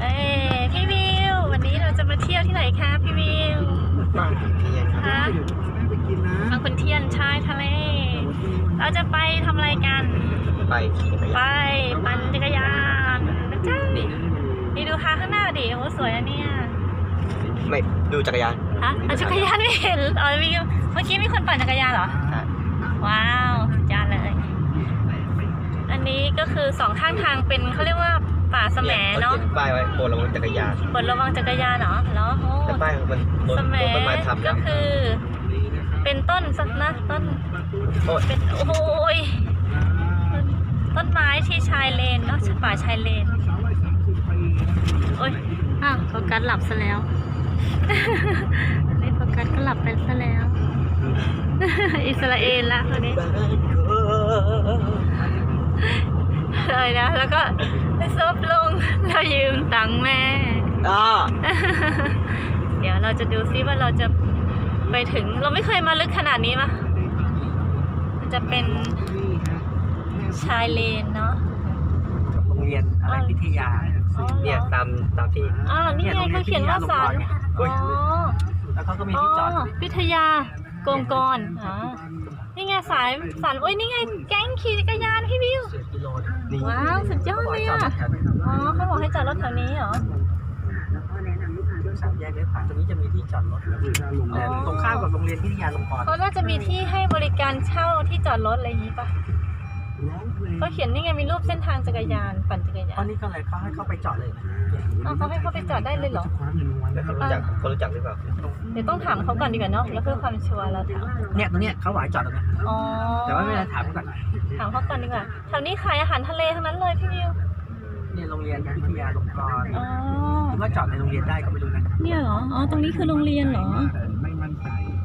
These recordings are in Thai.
เอ้ยพี่วิว วันนี้เราจะมาเที่ยวที่ไหนคะพี่วิวบางขุนเทียนครับคะบางขุนเทียนชายทะเล เราจะไปทำอะไรกัน ไปขี่จักรไปยานปั่นจักรยานนะจ๊ะนี่ดูทางข้างหน้าดิโอ้สวยอะเนี่ยไม่ดูจักรยานฮะอะจักรยานไม่เห็นอ๋อมีเมื่อกี้มีคนปั่นจักรยานเหรอ ใช่ว้าวสุดยอดเลย อันนี้ก็คือสองข้างทางเป็นเขาเรียกว่า ป่าสแหมเนาะขขียป้ายไว้โบนระวังจักรยานบนระวังจักรยานเหรอเหรอโอ้แต่ป้ายมันโดนสแหมโดนต้นไม้ทับก็นะคือ เป็นต้นสักนะต้นโอ้ยเป็นโอ้ยต้นไม้ที่ชายเลนเนาะป่าชายเลนโอ้ยอ้าวโฟกัสหลับซะแล้วนี่โฟกัสก็หลับไปซะแล้ว อิสราเอลละคนนี้ เลยนะ แล้วก็ไปซบลงแล้วยืมตังค์แม่อ่าเดี๋ยวเราจะดูซิว่าเราจะไปถึง เราไม่เคยมาลึกขนาดนี้มะมันจะเป็นชายเลนเนาะ โรงเรียนอะไรพิทยา อ๋อเหรอ เนี่ยตามตามที่อ้าวนี่ไงเขาเขียนว่าสารเฮ้อ๋ยอแล้วเขาก็มีอ๋อที่จอดวิทยา โกงกรอ๋อนี่ไงสายสารโอ้ยนี่ไงแก๊งขี่จักรยานพี่วิวสิบกิโลนี่ว้าวสุดยอดเลยอะ อ๋อเขาบอกให้จอดรถแถวนี้เหรอ สามแยกเลี้ยวขวาตรงนี้จะมีที่จอดรถแต่ตรงข้ามกับโรงเรียนพิทยาลงกรณ์เขาน่าจะมีที่ให้บริการเช่าที่จอดรถอะไรอย่างนี้ปะ เขาเขียนนี่ไงมีรูปเส้นทางจักรยานปั่นจักรยาตอนนนี้ก็เลยเขาให้เข้าไปจอดเลยนะอ้าวเขาให้เข้าไปจอดได้เลยเหรอแล้วเขารู้จักเขารู้จักหรือเปล่าเดี๋ยวต้องถามเขาก่อนดีกว่าเนาะแล้วเพื่อความชัวร์เราถามเนี่ยตรงเนี้ยเขาหวายจอดตรงนี้อ๋อแต่ว่าไม่ได้ถามเขาก่อนถามเขาก่อนดีกว่าแถวนี้ขายอาหารทะเลทั้งนั้นเลยพี่วิวเนี่ยโรงเรียนพิทยาลงกรณ์อ๋อว่าจอดในโรงเรียนได้ก็ไม่รู้นะเนี่ยเหรออ๋อตรงนี้คือโรงเรียนเหรอ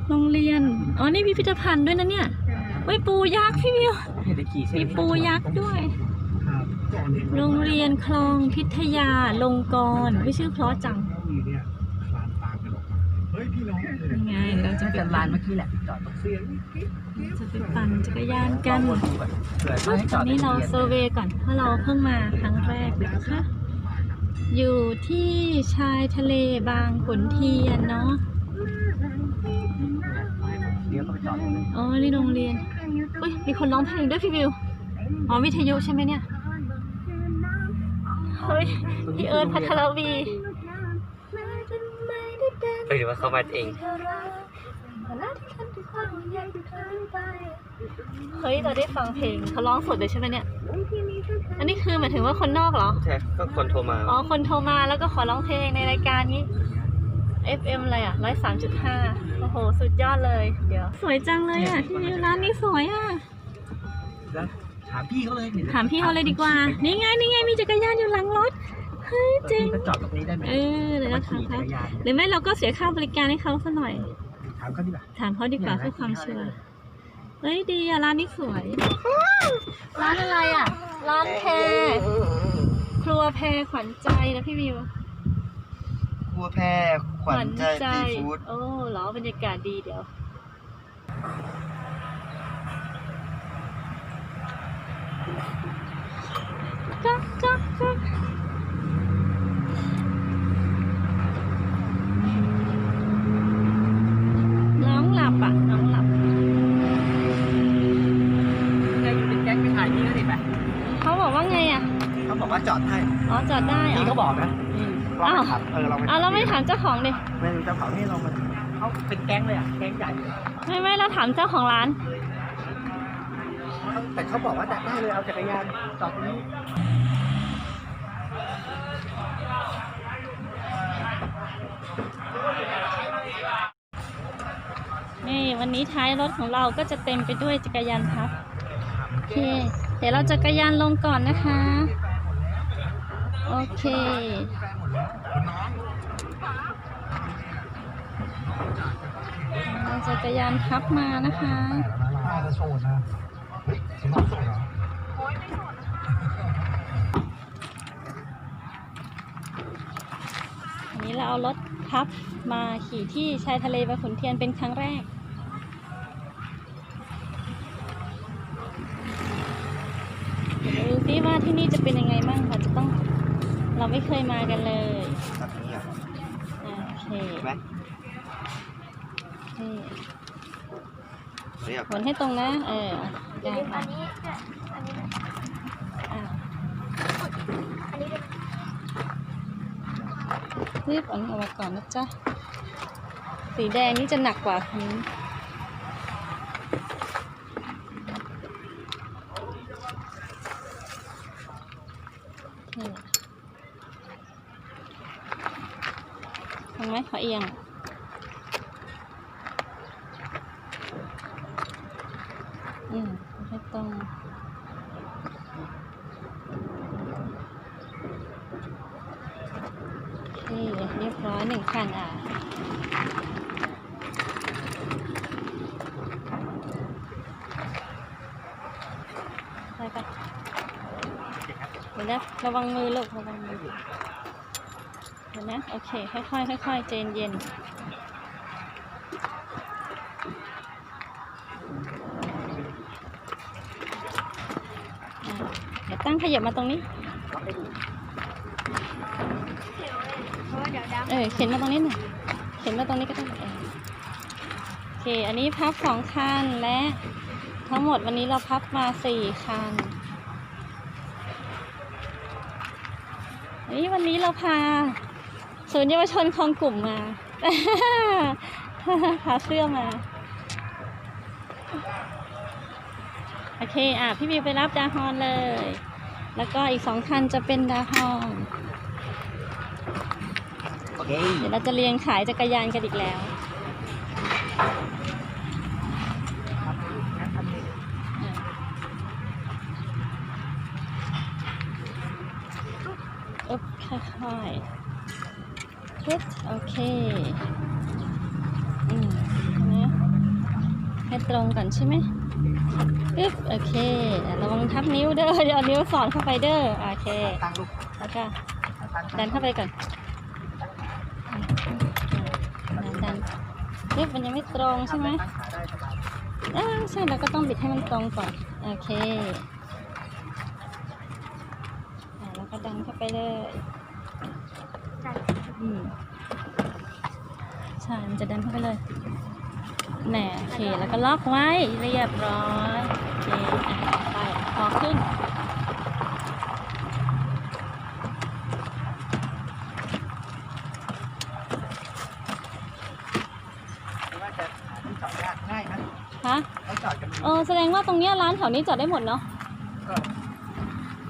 โรงเรียนอ๋อนี่พิพิธภัณฑ์ด้วยนะเนี่ย เว้ยปูยักษ์พี่วิวเนี่ยได้ขี่เส้นมีปูยักษ์ด้วย โรงเรียนคลองพิทยาลงกรณ์วิชื่อเพราะจังยังไงเราจะน่าไปจะลานเมื่อกี้แหละจอดตรงจะไปปั่นจักรยานกันวนดูก่อนเผื่อเขาให้จตออดนในนี้โรเรางเรียนเซอร์เวย์ก่อนเพราะเราเพิ่งมาครั้งแรกนะคะอยู่ที่ชายทะเลบางขุนเทียนเนาะเดี๋ ยวก็ไปจอดตรงนี้อ๋อนี่โรงเรียนอุ้ยมีคนร้องเพลงด้วยพี่วิวอ๋อวิทยุใช่ไหมเนี่ยเฮ้ยพี่เอิร์ธพัทรวีเฮ้ยหรือว่าเขามาเองเฮ้ยเราได้ฟังเพลงเขาร้องสดเลยใช่ไหมเนี่ย อันนี้คือหมายถึงว่าคนนอกเหรอ ใช่ ก็คนโทรมา อ๋อ คนโทรมาแล้วก็ขอร้องเพลงในรายการนี้ FM อะไรอะร้อยสามจุดห้าโอ้โห สุดยอดเลย เดี๋ยว สวยจังเลยอะ ที่นี่ร้านนี้สวยอะ แล้วถามพี่เขาเลยนี่ถามพี่เขาเลยดีกว่า นี่ไง นี่ไง มีจักรยานอยู่หลังรถ เฮ้ยเจ๋งพี่ก็จอดตรงนี้ได้ไหมเออเดี๋ยวเรามาถามขี่จัเขากรยานหรือไม่เราก็เสียค่าบริการให้เขาสักหน่อย ถามเขาดีกว่า ถามเขาดีกว่าเพื่อความชัวร์เฮ้ยดีอะร้านนี้สวย ร้านอะไรอะ ร้านแพรครัวแพรขวัญใจนะพี่วิว ครัวแพรขวัญใจซีฟู้ดโอ้เหรอบรรยากาศดีเดี๋ยวจ๊อกจ๊อกจ๊อกน้องหลับอะ น้องหลับแกอยู่เป็นแก๊งไปถ่ายพี่เขาดิไปเขาบอกว่าไงอะ เขาบอกว่าจอดให้ อ๋อ จอดได้เหรพี่อเขาบอกนะ พี่ลองไปถามเออเราไปอ้าวเราไม่ถามเจ้าของดิไม่รู้เจ้าของนี่เรามาเขาเป็นแก๊งเลยอะแก๊งใหญ่เลยไม่ไม่เราถามเจ้าของร้าน แต่เขาบอกว่าได้เลยเอาจักรยานจอดตรงนี้ นี่วันนี้ท้ายรถของเราก็จะเต็มไปด้วยจักรยานพับโอเค เดี๋ยวเราจักรยานลงก่อนนะคะ โอเค เราจักรยานพับมานะคะอันนี้เราเอารถพับมาขี่ที่ชายทะเลบางขุนเทียนเป็นครั้งแรก ดูซิว่าที่นี่จะเป็นยังไงบ้างเราจะ เราไม่เคยมากันเลยแบบนี้เหรออ่าโอเคเห็นไหมนี่เรียบหมุนให้ตรงนะ เออได้ค่ะอันนี้ด้วยอันนี้ด้วยอ่าอันนี้ด้วยรีบเอันออกมาก่อนนะจ๊ะ สีแดงนี่จะหนักกว่าคันนี้นี่ ทำไหมขอเอียง อืมให้ตรงโอเคเรียบร้อยหนึ่งคันอะไปปะเดี๋ยวนะระวังมือลูกระวังมือ เดี๋ยวนะโอเค ค่อยๆค่อยๆเจนเย็นเดี๋ยวตั้งขยับมาตรงนี้ เออเข็นมาตรงนี้หน่อยเข็นมาตรงนี้ก็ได้โอเค อันนี้พับสองคันและทั้งหมดวันนี้เราพับมาสี่คันนี่วันนี้เราพา ศูนย์เยาวชนคลองกลุ่มมาพาเสื้อมา โอเค อะ พี่บิวไปรับดาฮอนเลย แล้วก็อีกสองคันจะเป็นดาฮอนโอเคเดี๋ยวเราจะเรียงขายจักรยานกันอีกแล้วอ๊บค่อยๆ ฮึดโอเคอืมนะให้ตรงก่อนใช่ไหมอึ๊บโอเคอะระวังทับนิ้วเด้อเดี๋ยวนิ้วสอดเข้าไปเด้อโอเคแล้วก็ดันเข้าไปก่อนอืมดันดันปึ๊บมันยังไม่ตรงใช่ไหมได้สบายอ่าใช่เราก็ต้องบิดให้มันตรงก่อนโอเคอแล้วก็ดันเข้าไปเลย ใช่ มันจะดันเข้าไปเลยแหน่โอเค แล้วก็ล็อกไว้เรียบร้อยโอเคอะไปพอขึ้นหรือว่าจะหาที่จอดยากง่ายนะฮะเขาจอดกันเออแสดงว่าตรงเนี้ยร้านแถวนี้จอดได้หมดเนาะก็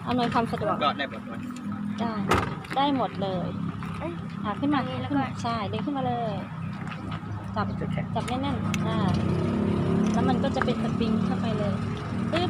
อำนวยความสะดวกจอดได้หมดเลยได้ ได้หมดเลยเอ้ยอะขึ้นมาขึ้นมาใช่ดึงขึ้นมาเลย จับจับแน่นๆอ่าแล้วมันก็จะเป็นสปริงเข้าไปเลยปึ๊บ